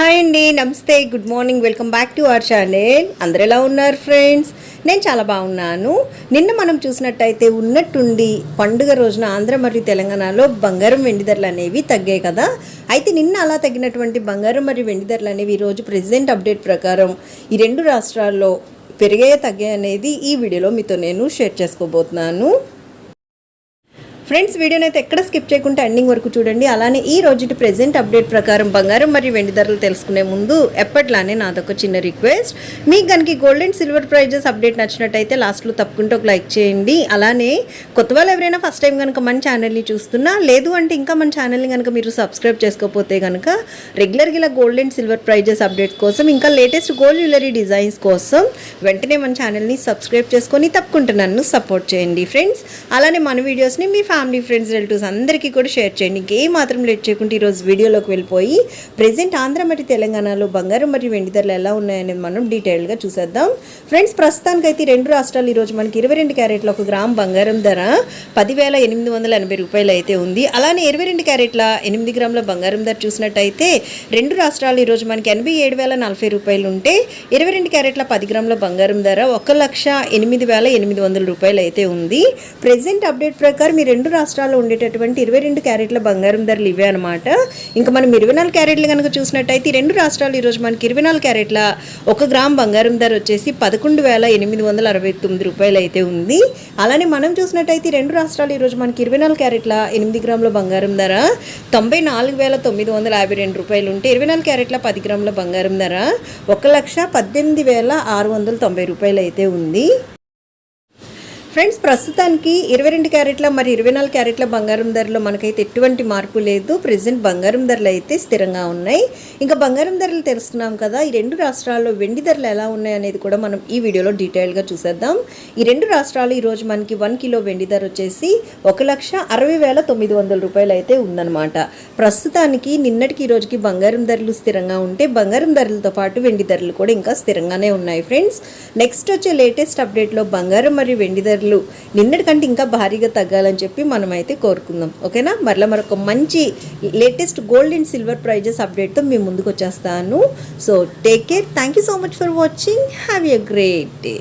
Hi అండి namaste good morning welcome back to our channel. అందరు ఎలా ఉన్నారు ఫ్రెండ్స్? నేను చాలా బాగున్నాను. నిన్న మనం చూసినట్టయితే ఉన్నట్టుండి పండుగ రోజున ఆంధ్ర మరియు తెలంగాణలో బంగారం వెండి ధరలు అనేవి తగ్గాయి కదా? అయితే నిన్న అలా తగ్గినటువంటి బంగారం మరియు వెండి ధరలు అనేవి ఈరోజు ప్రెసిడెంట్ అప్డేట్ ప్రకారం ఈ రెండు రాష్ట్రాల్లో పెరిగాయే తగ్గాయి అనేది ఈ వీడియోలో మీతో నేను షేర్ చేసుకోబోతున్నాను. ఫ్రెండ్స్ వీడియోని అయితే ఎక్కడ స్కిప్ చేయకుండా ఎండింగ్ వరకు చూడండి. అలానే ఈ రోజుటి ప్రెజెంట్ అప్డేట్ ప్రకారం బంగారం మరియు వెండి ధరలు తెలుసుకునే ముందు ఎప్పట్లానే నాదొక చిన్న రిక్వెస్ట్. మీకు కనుక gold and silver prices update నచ్చినట్టయితే లాస్ట్లో తప్పకుండా ఒక లైక్ చేయండి. అలానే కొత్త వాళ్ళు ఎవరైనా ఫస్ట్ టైం కనుక మన ఛానల్ని చూస్తున్నా లేదు అంటే ఇంకా మన ఛానల్ని కనుక మీరు సబ్స్క్రైబ్ చేసుకోకపోతే కనుక రెగ్యులర్గా ఇలా gold and silver prices update కోసం ఇంకా లేటెస్ట్ గోల్డ్ జ్యువెలరీ డిజైన్స్ కోసం వెంటనే మన ఛానల్ని సబ్స్క్రైబ్ చేసుకొని తప్పకుండా నన్ను సపోర్ట్ చేయండి. ఫ్రెండ్స్ అలానే మన వీడియోస్ని మీ ఫ్యామిలీ ఫ్యామిలీ ఫ్రెండ్స్ రిలేటివ్స్ అందరికీ కూడా షేర్ చేయండి. ఇంకే మాత్రం లేట్ చేయకుండా ఈరోజు వీడియోలోకి వెళ్ళిపోయి ప్రజెంట్ ఆంధ్ర మరియు తెలంగాణలో బంగారం మరియు వెండి ధరలు ఎలా ఉన్నాయనేది మనం డీటెయిల్గా చూసేద్దాం. ఫ్రెండ్స్ ప్రస్తుతానికైతే రెండు రాష్ట్రాలు ఈరోజు మనకి ఇరవై రెండు క్యారెట్ల ఒక గ్రామ్ బంగారం ధర పదివేల ఎనిమిది వందల ఎనభై రూపాయలు అయితే ఉంది. అలానే ఇరవై రెండు క్యారెట్ల ఎనిమిది గ్రాముల బంగారం ధర చూసినట్టయితే రెండు రాష్ట్రాలు ఈరోజు మనకి ఎనభై ఏడు వేల నలభై రూపాయలు ఉంటే ఇరవై రెండు క్యారెట్ల పది గ్రాముల బంగారం ధర ఒక లక్ష ఎనిమిది వేల ఎనిమిది వందల రూపాయలు అయితే ఉంది. ప్రెసెంట్ అప్డేట్ ప్రకారం ఈ రెండు రాష్ట్రాల్లో ఉండేటటువంటి ఇరవై రెండు క్యారెట్ల బంగారం ధరలు ఇవే అనమాట ఇంకా మనం ఇరవై నాలుగు క్యారెట్లు కనుక చూసినట్టయితే ఈ రెండు రాష్ట్రాలు ఈరోజు మనకి ఇరవై నాలుగు క్యారెట్ల ఒక గ్రామ్ బంగారం ధర వచ్చేసి పదకొండు వేల ఎనిమిది వందల అరవై తొమ్మిది రూపాయలు అయితే ఉంది. అలానే మనం చూసినట్టయితే ఈ రెండు రాష్ట్రాలు ఈరోజు మనకి ఇరవై నాలుగు క్యారెట్ల ఎనిమిది గ్రాముల బంగారం ధర తొంభై నాలుగు వేల తొమ్మిది వందల యాభై రెండు రూపాయలు ఉంటే ఇరవై నాలుగు క్యారెట్ల పది గ్రాముల బంగారం ధర ఒక లక్ష పద్దెనిమిది వేల ఆరు వందల తొంభై రూపాయలు అయితే ఉంది. ఫ్రెండ్స్ ప్రస్తుతానికి ఇరవై రెండు క్యారెట్ల మరి ఇరవై నాలుగు క్యారెట్ల బంగారం ధరలో మనకైతే ఎటువంటి మార్పు లేదు. ప్రజెంట్ బంగారం ధరలు అయితే స్థిరంగా ఉన్నాయి. ఇంకా బంగారం ధరలు తెలుసుకున్నాం కదా ఈ రెండు రాష్ట్రాల్లో వెండి ధరలు ఎలా ఉన్నాయి అనేది కూడా మనం ఈ వీడియోలో డీటెయిల్గా చూసేద్దాం. ఈ రెండు రాష్ట్రాలు ఈరోజు మనకి వన్ కిలో వెండి ధర వచ్చేసి ఒక లక్ష అరవై వేల తొమ్మిది వందల రూపాయలు అయితే ఉందన్నమాట. ప్రస్తుతానికి నిన్నటికి ఈ రోజుకి బంగారం ధరలు స్థిరంగా ఉంటే బంగారం ధరలతో పాటు వెండి ధరలు కూడా ఇంకా స్థిరంగానే ఉన్నాయి ఫ్రెండ్స్. నెక్స్ట్ వచ్చే లేటెస్ట్ అప్డేట్లో బంగారం మరియు వెండి నిన్నటి నిన్నటికంటే ఇంకా భారీగా తగ్గాలని చెప్పి మనమైతే కోరుకుందాం. ఓకేనా? మరలా మరొక మంచి latest gold and silver prices అప్డేట్తో మీ ముందుకు వచ్చేస్తాను so take care thank you so much for watching have a great day